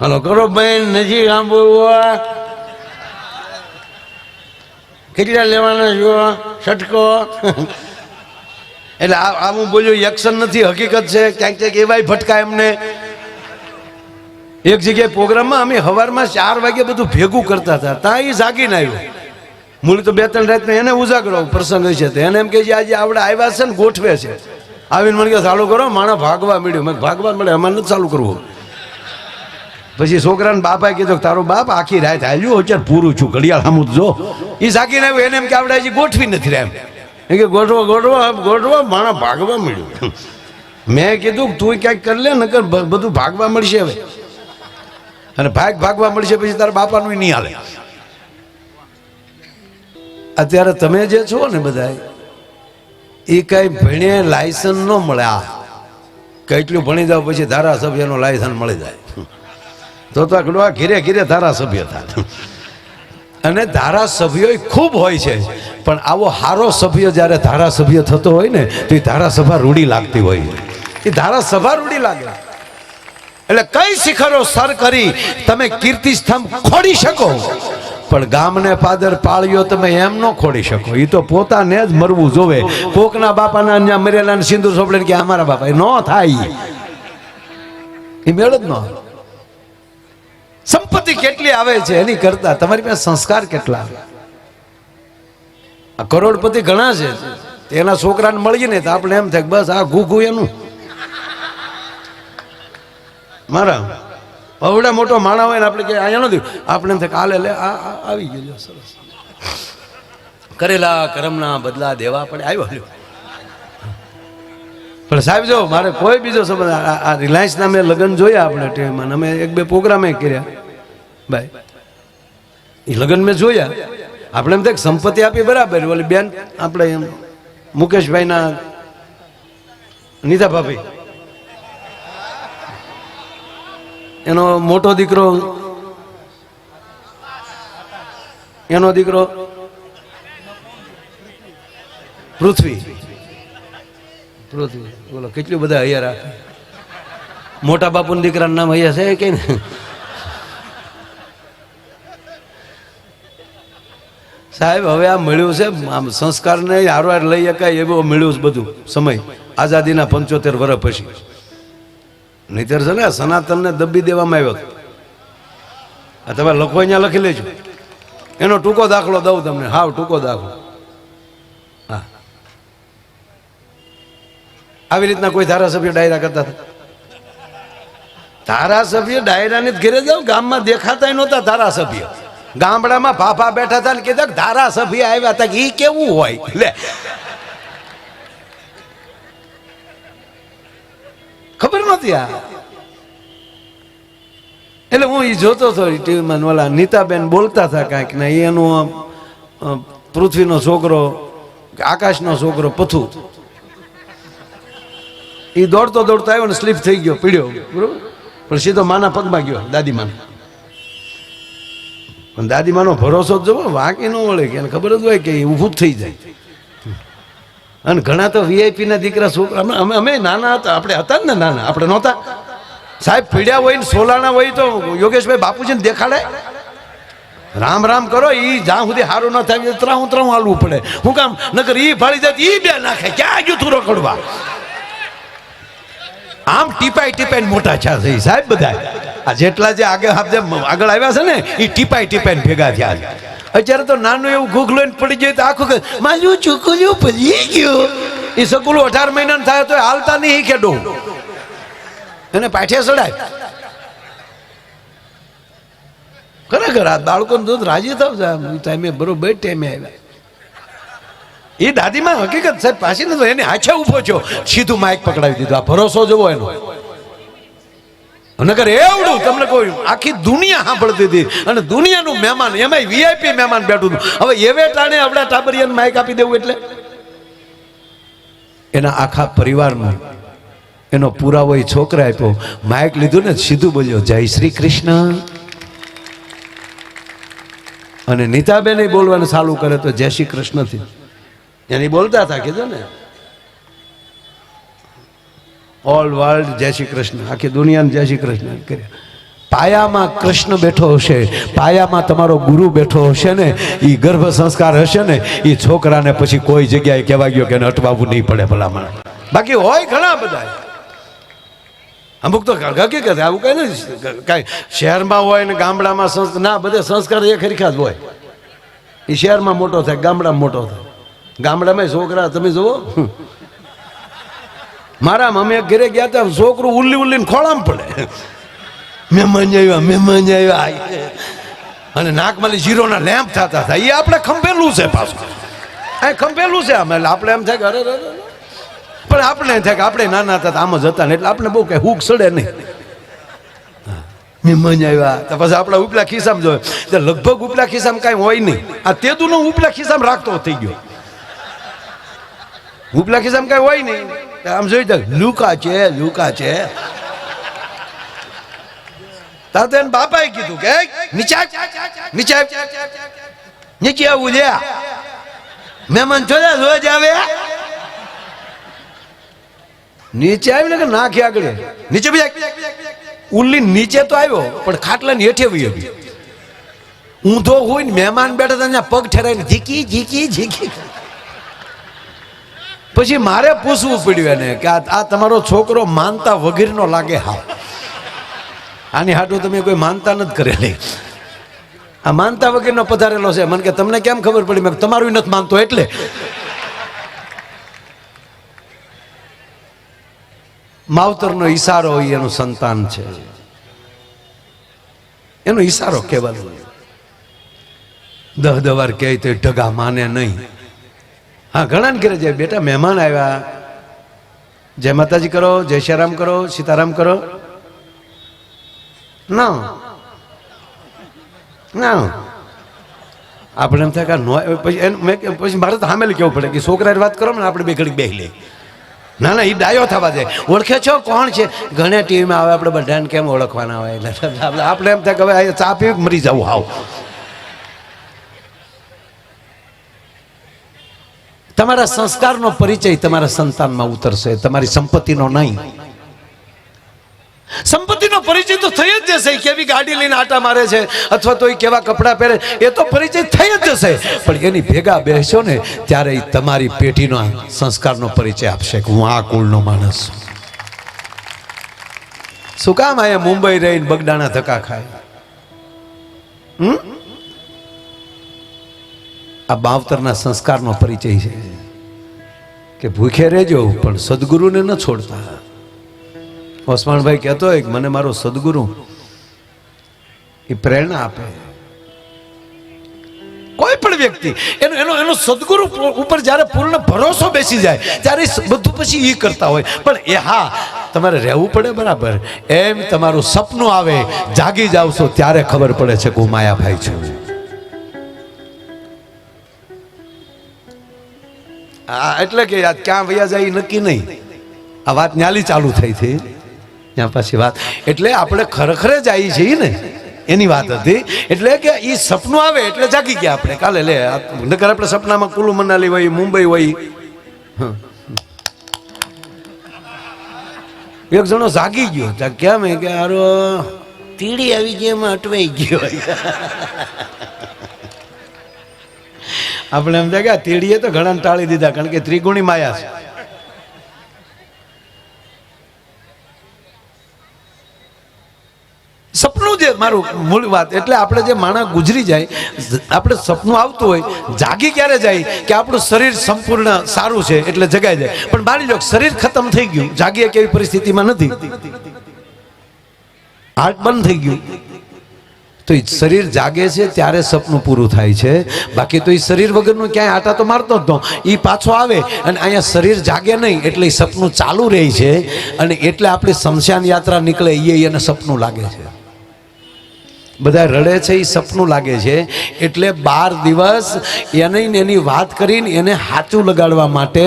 Hello, કરો બેન નથી સાંભળવા કેટલા લેવાના છો? છટકો એટલે આ હું બોલ્યું એક્શન નથી, હકીકત છે. ક્યાંક ક્યાંક એવાય ભટકા એમને એક જગ્યાએ પ્રોગ્રામમાં અમે સવારમાં ચાર વાગે બધું ભેગું કરતા હતા. ત્યાં એ જાગીને આવ્યો. મૂળ તો બે ત્રણ રાતને એને ઉજાગરો પ્રસંગ છે તો એને એમ કે આજે આપણે આવ્યા છે ને ગોઠવે છે. આવીને મને કે ચાલુ કરો, માણસ ભાગવા મળ્યું મેં ભાગવા મળે અમારે નથી ચાલુ કરવું. પછી છોકરાને બાપાએ કીધું તારો બાપ આખી રાત હાલ્યું, અત્યારે પૂરું છું, ઘડિયાળ સામું જો. એ સાકીને આવ્યું, એને એમ કે આપણે હજી ગોઠવી નથી રહ્યા એમ. કે ગોઠવો ગોઠવો ગોઠવો, માણસ ભાગવા મળ્યું મેં કીધું તું ક્યાંક કરી લે, નકર બધું ભાગવા મળશે હવે. અને ભાગ ભાગવા મળશે પછી તારા બાપાનું નહીં હાલે. અત્યારે તમે જે છો ને બધા એ કઈ ભણે લાયસન્સ ન મળે આ કેટલું ભણી જાવ પછી ધારાસભ્યનું લાયસન્સ મળી જાય. તો તો આ ઘીરે ઘીરે ધારાસભ્ય થાય અને ધારાસભ્યો ખૂબ હોય છે. પણ આવો હારો સભ્ય જ્યારે ધારાસભ્ય થતો હોય ને, તો એ ધારાસભા રૂડી લાગતી હોય. એ ધારાસભા રૂડી લાગે. એટલે કઈ શિખરો સર કરી તમે કીર્તિ સ્તંભ ખોડી શકો? પણ ગામને પાદર પાળ્યો તમે એમ ન ખોડી શકો. એ તો પોતાને જ મરવું જોવે. કોકના બાપાના અહીંયા મરેલા સિંધુ સોપડે કે અમારા બાપા એ ન થાય. એ મેળ જ ન. સંપત્તિ કેટલી આવે છે એની કરતા? તમારી પાસે સંસ્કાર કેટલા આવે? આ કરોડપતિ ઘણા છે. એના છોકરાને મળીએ ને તો આપણે એમ થાય બસ આ ઘૂઘું એનું. મારા અવડા મોટો માણા હોય ને આપણે કે અહીંયા નથી આપણે એમ થાય કાલે લે, આ આવી ગયો સરસ. કરેલા કરમના બદલા દેવા પડે. આવ્યો. પણ સાહેબ જો, મારે કોઈ બીજો સંબંધ, આ- રિલાયન્સના મેં લગ્ન જોયા આપણે ટીવીમાં અમે એક બે પ્રોગ્રામે કર્યા. ભાઈ એ લગ્ન મેં જોયા. આપણે એમ થાય સંપત્તિ આપી બરાબર, ઓલી બેન, આપણે એમ, મુકેશભાઈના નીતા ભાભી. એનો મોટો દીકરો, એનો દીકરો પૃથ્વી. પૃથ્વી. બોલો, કેટલું બધા હૈયા રાખે મોટા બાપુના દીકરાનું નામ હૈયા છે કે સાહેબ, હવે આ મળ્યું છે, આમ સંસ્કારને હારવાર લઈ શકાય એવું મળ્યું છે બધું, સમય. આઝાદીના પંચોતેર વર્ષ પછી. નહીતર છે ને સનાતનને દબી દેવામાં આવ્યો આ તમે લખો અહીંયા લખી લેજો. એનો ટૂંકો દાખલો દઉં તમને. હાવ ટૂંકો દાખલો. આવી રીતના કોઈ ધારાસભ્ય ડાયરા કરતા હતા? ધારાસભ્ય ડાયરાની ઘેરે જાવ ગામમાં દેખાતા નહોતા ધારાસભ્ય. ગામડામાં ફાફા બેઠા હતા ને કીધા ધારાસભ્ય આવ્યા હતા ઈ કેવું હોય? લે. ખબર નહોતી આ? એટલે હું એ જોતો હતો ટીવીમાં ઓલા નીતાબેન બોલતા હતા કાંઈક ને એનો પૃથ્વીનો છોકરો, આકાશનો છોકરો પથુ. એ દોડતો દોડતો આવ્યો ને સ્લીપ થઈ ગયો, પીડ્યો. બરોબર? પણ સીધો માના પગમાં ગયો, દાદીમાના. પણ દાદીમાનો ભરોસો જ જોવો, વાંકી ન વળે કે ખબર જ હોય કે એ ઊભું થઈ જાય. અને ઘણા તો વીઆઈપી ના દીકરા છોકરા, અમે- અમે નાના હતા, આપણે હતા ને નાના, આપણે નહોતા. સાહેબ, પીડ્યા હોય ને સોલાણા હોય તો યોગેશભાઈ બાપુજીને દેખાડે. રામ રામ કરો એ જ્યાં સુધી સારું ના થાય ત્રાહું ત્રાહું હાલવું પડે. હું કામ નકર ઈ ફાળી જાય એ બે નાખે, ક્યાં ગયું તું રખડવા? આમ ટીપાઈ ટીપાઈ મોટા છે છે સાહેબ બધા આ જેટલા જે આગળ આગળ આવ્યા છે ને એ ટીપાઈ ટીપાઈ ભેગા થયા છે. અત્યારે તો નાનું એવું ગૂગલો પડી જાય તો આખું મારું ચૂકલ્યું પડી ગયું. એ સકુલું અઢાર મહિના થાય તો હાલતા નહીં કેડો. એને પાઠે ચડાય ખરેખર આ બાળકોને દૂધ રાજી થાવ ટાઈમે બરોબર ટાઈમે આવ્યા. એ દાદીમાં હકીકત સાહેબ પાછી નથી એને હાથે ઊભો છો સીધું માઇક પકડાવી દીધું. આ ભરોસો જોવો એનો. નગર એવડું તમને કોઈ આખી દુનિયા સાંભળતી હતી. અને દુનિયાનું મહેમાન, એમાંય વીઆઈપી મહેમાન બેઠું હતું. હવે એવે ટાણે આપણા ટાબરિયાને માઇક આપી દેવું એટલે? એના આખા પરિવારમાં એનો પુરાવો એ છોકરા આપ્યો. માઇક લીધું ને સીધું બોલ્યો, જય શ્રી કૃષ્ણ. અને નીતાબેન બોલવાનું ચાલુ કરે તો જય શ્રી કૃષ્ણથી. એની બોલતા હતા, કીધું ને? ઓલ વર્લ્ડ જય શ્રી કૃષ્ણ. આખી દુનિયાને જય શ્રી કૃષ્ણ કર્યા. પાયામાં કૃષ્ણ બેઠો હશે. પાયામાં તમારો ગુરુ બેઠો હશે ને? એ ગર્ભ સંસ્કાર હશે ને? એ છોકરાને પછી કોઈ જગ્યાએ કહેવા ગયો કે એને અટવાવવું નહીં પડે ભલામણ. બાકી હોય ઘણા બધા. અમુક તો હકીકત આવું કઈ નથી. કાંઈ શહેરમાં હોય ને ગામડામાં ના, બધે સંસ્કાર એ ખરીખા જ હોય. એ શહેરમાં મોટો થાય, ગામડામાં મોટો થાય. ગામડામાં છોકરા, તમે જુઓ. મારા મમ્મી ઘરે ગયા હતા છોકરું ઉલ્લી ઉલ્લીને ખોળામાં પડે. મહેમાન આવ્યા મહેમાન આવ્યા. અને નાકમાંથી જીરોના લેમ્પ થતા હતા. એ આપણે ખંભેલું છે પાછું. આ ખંભેલું છે આમ. એટલે આપણે એમ થાય કે અરે. પણ આપણે એમ થાય કે આપણે નાના હતા આમ જ હતા ને એટલે આપણે બહુ કઈ હુક સડે નહીં. મહેમાન આવ્યા. તો પછી આપણા ઉપલા ખિસ્સામાં જોઈએ લગભગ ઉપલા ખિસ્સામાં કાંઈ હોય નહીં. આ તેદુનો ઉપલા ખિસ્સામાં રાખતો થઈ ગયો. ઉપલા ખિસ્સામાં કઈ હોય નહીં. આમ જોઈ તો લુકા છે લુકા છે. તાર તો એને બાપાએ કીધું કે "એ, નીચે નીચે નીચે આવું લે મહેમાન જોયા રોજ આવે. નીચે આવીને કે નાખી આગળ. નીચે ઉલ્લી નીચે તો આવ્યો પણ ખાટલા ની હેઠે વહી હતી. ઊંધો હોય ને મહેમાન બેઠા ત્યાં પગ ઠેરાઈને ઝીકી ઝીકી ઝીકી. પછી મારે પૂછવું પડ્યું એને કે આ તમારો છોકરો માનતા વગેરેનો લાગે હા આની હાટું તમે કોઈ માનતા નથી કરેલી. આ માનતા વગેરેનો પધારેલો છે. મને કે તમને કેમ ખબર પડી? મેં તમારું નથી માનતો એટલે. માવતરનો ઈશારો હોય એનું સંતાન છે. એનો ઈશારો કહેવાનો દહ દવાર વાર કહે તો ઢગા માને નહીં. હા, ઘણા ને ઘરે જાય. બેટા, મહેમાન આવ્યા. જય માતાજી કરો, જય શ્રીરામ કરો, સીતારામ કરો. ના. ના. આપણે એમ થાય કે નો પછી એમ પછી મારે તો સામે કેવું પડે કે છોકરાની વાત કરો ને, આપણે બે ઘડી બેહી લે ના ના એ ડાયો થવા દે. ઓળખે છો? કોણ છે? ઘણા ટીવીમાં આવે, આપણે બધાને કેમ ઓળખવાના હોય? એટલે આપણે એમ થાય કે હવે ચા પી મરી જવું હાવ. તમારા સંસ્કારનો પરિચય તમારા સંતાનમાં ઉતરશે, તમારી સંપત્તિનો નહીં. સંપત્તિનો પરિચય તો થઈ જ જશે, કેવી ગાડી લઈને આટા મારે છે, અથવા તો એ કેવા કપડાં પહેરે, એ તો પરિચય થઈ જ જશે. પણ એની ભેગા બેસો ને, ત્યારે એ તમારી પેઢીનો સંસ્કારનો પરિચય આપશે કે હું આ કુળનો માણસ છું. શું કામ આયા મુંબઈ રહીને બગડાના ધક્કા ખાય? હમ? આ બાવતરના સંસ્કારનો પરિચય છે. કે ભૂખે રહેજો, પણ સદગુરુને ન છોડતા. ઓસમાણભાઈ કહેતો હોય કે મને મારો સદગુરુ એ પ્રેરણા આપે. કોઈ પણ વ્યક્તિ, એનો એનો એનો સદગુરુ ઉપર જ્યારે પૂર્ણ ભરોસો બેસી જાય, ત્યારે બધું પછી એ કરતા હોય. પણ એ હા, તમારે રહેવું પડે બરાબર. એમ તમારું સપનું આવે, જાગી જાવ છો ત્યારે ખબર પડે છે કે હું માયાભાઈ છું. આ એટલે કે ક્યાં વૈયા જાય નક્કી નહીં. આ વાત ન્યાલી ચાલુ થઈ હતી ત્યાં પછી વાત. એટલે આપણે ખરેખર જ આવી છીએ ને, એની વાત હતી. એટલે કે એ સપનું આવે એટલે જાગી ગયા આપણે. કાલે લે, આ નકર આપણે સપનામાં કુલુ મનાલી હોય, મુંબઈ હોય. એક જણો જાગી ગયો. કેમ કે આરો તીડી આવી ગઈ, એમાં અટવાઈ ગયો. આપણે એમ થાય કે તેડીએ તો ઘણા ટાળી દીધા, કારણ કે ત્રિગુણી માયા છે. સપનું જે મારું મૂળ વાત, એટલે આપણે જે માણસ ગુજરી જાય, આપણે સપનું આવતું હોય, જાગી ક્યારે જાય કે આપણું શરીર સંપૂર્ણ સારું છે એટલે જગાઈ જાય. પણ માની લો શરીર ખતમ થઈ ગયું જાગીએ કેવી પરિસ્થિતિમાં નથી. હાર્ટ બંધ થઈ ગયું. તો એ શરીર જાગે છે ત્યારે સપનું પૂરું થાય છે. બાકી તો એ શરીર વગરનું ક્યાંય આટા તો મારતો જ ન. એ પાછો આવે અને અહીંયા શરીર જાગે નહીં એટલે એ સપનું ચાલુ રહે છે. અને એટલે આપણી શમશાન યાત્રા નીકળે એ એને સપનું લાગે છે. બધા રડે છે એ સપનું લાગે છે. એટલે બાર દિવસ એને એની વાત કરીને એને હાચું લગાડવા માટે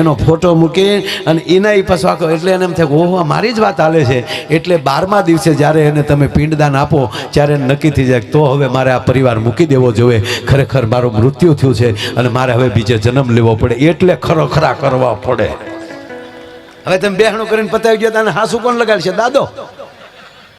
એનો ફોટો મૂકી અને એના એ પાછો આખો એટલે એને એમ થાય ઓહો મારી જ વાત હાલે છે. એટલે બારમા દિવસે જ્યારે એને તમે પિંડદાન આપો, ત્યારે નક્કી થઈ જાય તો હવે મારે આ પરિવાર મૂકી દેવો જોઈએ. ખરેખર મારું મૃત્યુ થયું છે અને મારે હવે બીજે જન્મ લેવો પડે. એટલે ખરોખરા કરવા પડે. હવે તમે બેહણું કરીને પતાવી ગયો તને હાસુ કોણ લગાડશે? દાદો.